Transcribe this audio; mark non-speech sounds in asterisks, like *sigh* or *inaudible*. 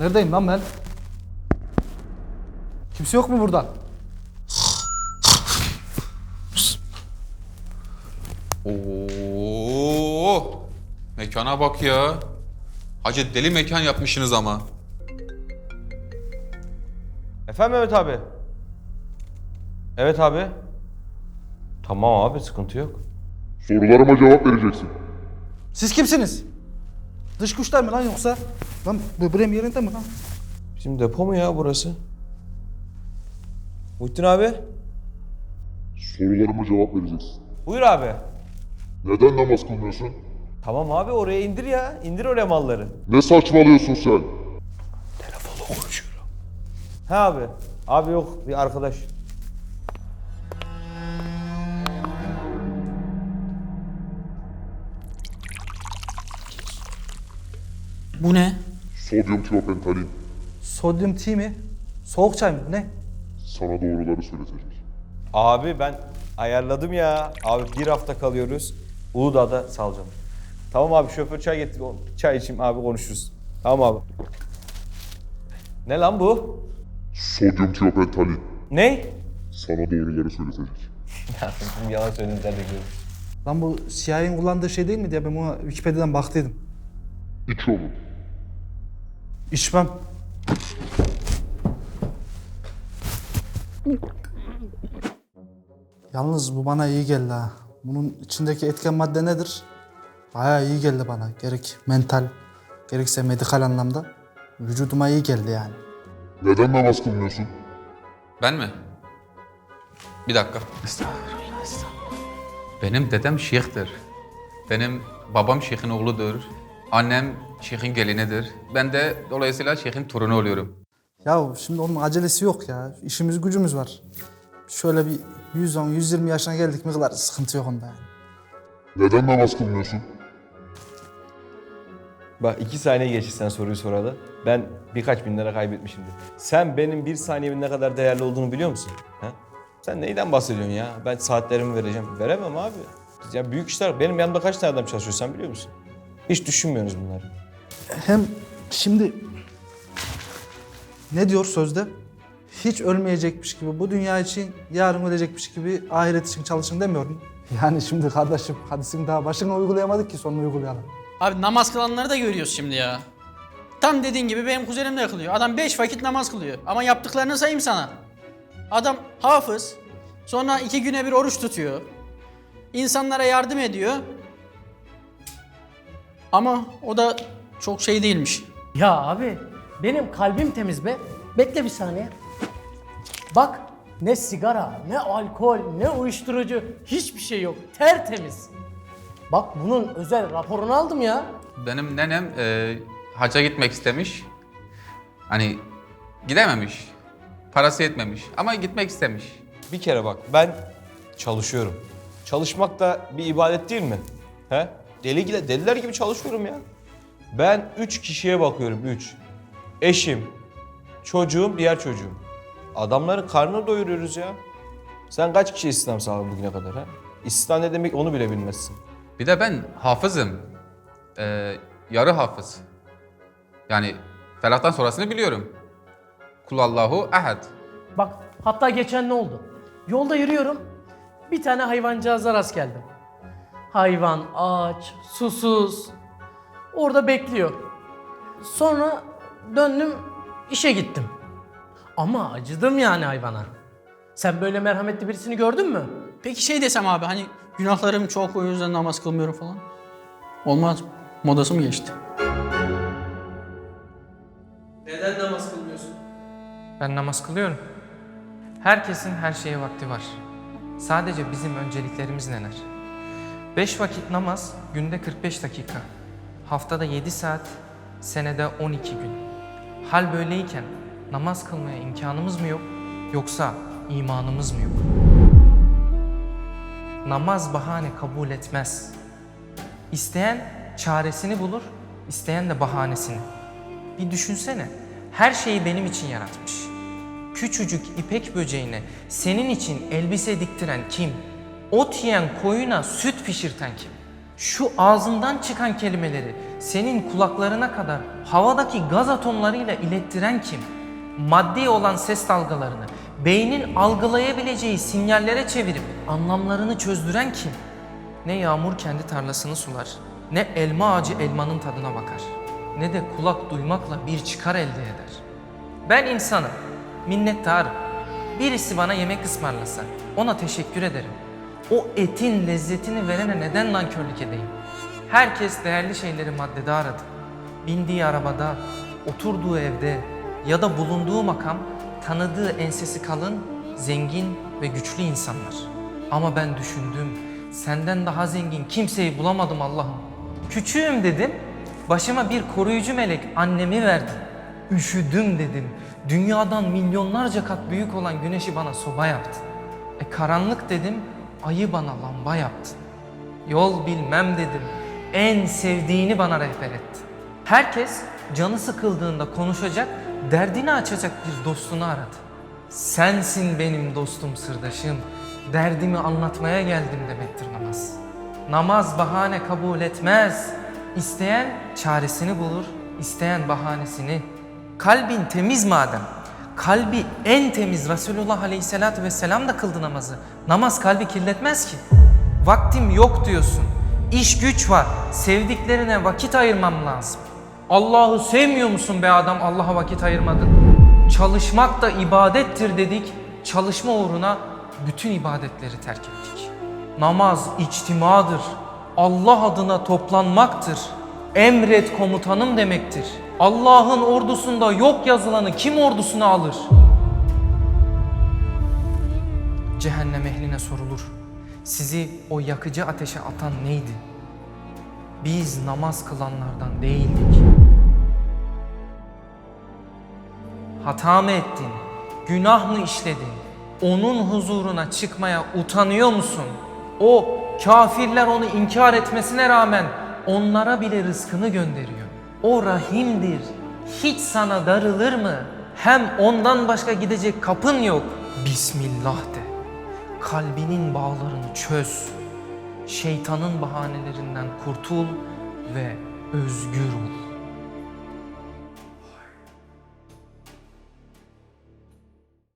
Neredeyim lan ben? Kimse yok mu burada? Oo! Mekana bak ya. Hacı deli mekan yapmışsınız ama. Efendim Mehmet abi. Evet abi. Tamam abi sıkıntı yok. Sorularıma cevap vereceksin. Siz kimsiniz? Dış güçler mi lan yoksa? Lan bu buraya yerinde mi lan? Bizim depo mu ya burası? Muhittin abi. Sorularıma cevap vereceksin. Buyur abi. Neden namaz kılmıyorsun? Tamam abi oraya indir ya. İndir oraya malları. Ne saçmalıyorsun sen? He abi. Abi yok bir arkadaş. Bu ne? Sodyum tiopentalin. Sodyum tea mi? Soğuk çay mı? Ne? Sana doğruları söyletecek. Abi ben ayarladım ya. Abi bir hafta kalıyoruz. Uludağ'da salacağım. Tamam abi şoför çay getir. Çay içeyim abi konuşuruz. Tamam abi. Ne lan bu? Sodyum tiopentalin. Ne? Sana doğruları söyletecek. Yalan sen de görüyorum. Lan bu CIA'nin kullandığı şey değil mi diye ben buna Wikipedia'dan baktıydım. İç onu. İçmem. Yalnız bu bana iyi geldi ha. Bunun içindeki etken madde nedir? Bayağı iyi geldi bana. Gerek mental, gerekse medikal anlamda. Vücuduma iyi geldi yani. Neden namaz kılmıyorsun? Ben mi? Bir dakika. Benim dedem şeyhtir. Benim babam şeyhin oğludur. Annem şeyhin gelinidir. Ben de dolayısıyla şeyhin torunu oluyorum. Ya şimdi onun acelesi yok ya. İşimiz gücümüz var. Şöyle bir 110-120 yaşına geldik mi kadar sıkıntı yok onda yani. Neden namaz kılmıyorsun? Bak iki saniye geçti sen soruyu soralı. Ben birkaç bin lira kaybetmişimdir. Sen benim bir saniyemin ne kadar değerli olduğunu biliyor musun? Ha? Sen neyden bahsediyorsun ya? Ben saatlerimi vereceğim. Veremem abi. Ya büyük işler. Benim yanımda kaç tane adam çalışıyor sen biliyor musun? Hiç düşünmüyorsunuz bunları. Hem şimdi ne diyor sözde? Hiç ölmeyecekmiş gibi bu dünya için yarın ölecekmiş gibi ahiret için çalışın demiyor mu? *laughs* Yani şimdi kardeşim hadisin daha başını uygulayamadık ki sonunu uygulayalım. Abi namaz kılanları da görüyoruz şimdi ya. Tam dediğin gibi benim kuzenim de kılıyor. Adam beş vakit namaz kılıyor. Ama yaptıklarını sayayım sana. Adam hafız. Sonra iki güne bir oruç tutuyor. İnsanlara yardım ediyor. Ama o da çok şey değilmiş. Ya abi benim kalbim temiz be. Bekle bir saniye. Bak ne sigara, ne alkol, ne uyuşturucu hiçbir şey yok. Tertemiz. Bak bunun özel raporunu aldım ya. Benim nenem e, hacca gitmek istemiş. Hani gidememiş. Parası yetmemiş ama gitmek istemiş. Bir kere bak ben çalışıyorum. Çalışmak da bir ibadet değil mi? He? Deli gibi, deliler gibi çalışıyorum ya. Ben üç kişiye bakıyorum, üç. Eşim, çocuğum, diğer çocuğum. Adamların karnını doyuruyoruz ya. Sen kaç kişi istihdam sağladın bugüne kadar ha? İstihdam ne demek onu bile bilmezsin. Bir de ben hafızım. E, yarı hafız. Yani felaktan sonrasını biliyorum. Kulallahu ehad. Bak hatta geçen ne oldu? Yolda yürüyorum. Bir tane hayvancağıza rast geldim. Hayvan aç, susuz. Orada bekliyor. Sonra döndüm işe gittim. Ama acıdım yani hayvana. Sen böyle merhametli birisini gördün mü? Peki şey desem abi hani günahlarım çok o yüzden namaz kılmıyorum falan. Olmaz? Modası mı geçti? Neden namaz kılmıyorsun? Ben namaz kılıyorum. Herkesin her şeye vakti var. Sadece bizim önceliklerimiz neler? 5 vakit namaz günde 45 dakika. Haftada 7 saat, senede 12 gün. Hal böyleyken namaz kılmaya imkanımız mı yok yoksa imanımız mı yok? Namaz bahane kabul etmez. İsteyen çaresini bulur, isteyen de bahanesini. Bir düşünsene, her şeyi benim için yaratmış. Küçücük ipek böceğine senin için elbise diktiren kim? Ot yiyen koyuna süt pişirten kim? Şu ağzından çıkan kelimeleri senin kulaklarına kadar havadaki gaz atomlarıyla ilettiren kim? Maddi olan ses dalgalarını beynin algılayabileceği sinyallere çevirip anlamlarını çözdüren kim? Ne yağmur kendi tarlasını sular, ne elma ağacı elmanın tadına bakar, ne de kulak duymakla bir çıkar elde eder. Ben insanım, minnettarım. Birisi bana yemek ısmarlasa ona teşekkür ederim. O etin lezzetini verene neden nankörlük edeyim? Herkes değerli şeyleri maddede aradı. Bindiği arabada, oturduğu evde ya da bulunduğu makam tanıdığı ensesi kalın, zengin ve güçlü insanlar. Ama ben düşündüm, senden daha zengin kimseyi bulamadım Allah'ım. Küçüğüm dedim, başıma bir koruyucu melek annemi verdi. Üşüdüm dedim, dünyadan milyonlarca kat büyük olan güneşi bana soba yaptı. E karanlık dedim, ayı bana lamba yaptı. Yol bilmem dedim, en sevdiğini bana rehber etti. Herkes canı sıkıldığında konuşacak, derdini açacak bir dostunu aradı. Sensin benim dostum sırdaşım, derdimi anlatmaya geldim demektir namaz. Namaz bahane kabul etmez. İsteyen çaresini bulur, isteyen bahanesini. Kalbin temiz madem, kalbi en temiz Resulullah Aleyhisselatü Vesselam da kıldı namazı. Namaz kalbi kirletmez ki. Vaktim yok diyorsun. İş güç var. Sevdiklerine vakit ayırmam lazım. Allah'ı sevmiyor musun be adam Allah'a vakit ayırmadın? Çalışmak da ibadettir dedik. Çalışma uğruna bütün ibadetleri terk ettik. Namaz içtimadır. Allah adına toplanmaktır. Emret komutanım demektir. Allah'ın ordusunda yok yazılanı kim ordusuna alır? Cehennem ehline sorulur. Sizi o yakıcı ateşe atan neydi? Biz namaz kılanlardan değildik. Hata mı ettin? Günah mı işledin? Onun huzuruna çıkmaya utanıyor musun? O kafirler onu inkar etmesine rağmen onlara bile rızkını gönderiyor. O rahimdir. Hiç sana darılır mı? Hem ondan başka gidecek kapın yok. Bismillah de. Kalbinin bağlarını çöz. Şeytanın bahanelerinden kurtul ve özgür ol.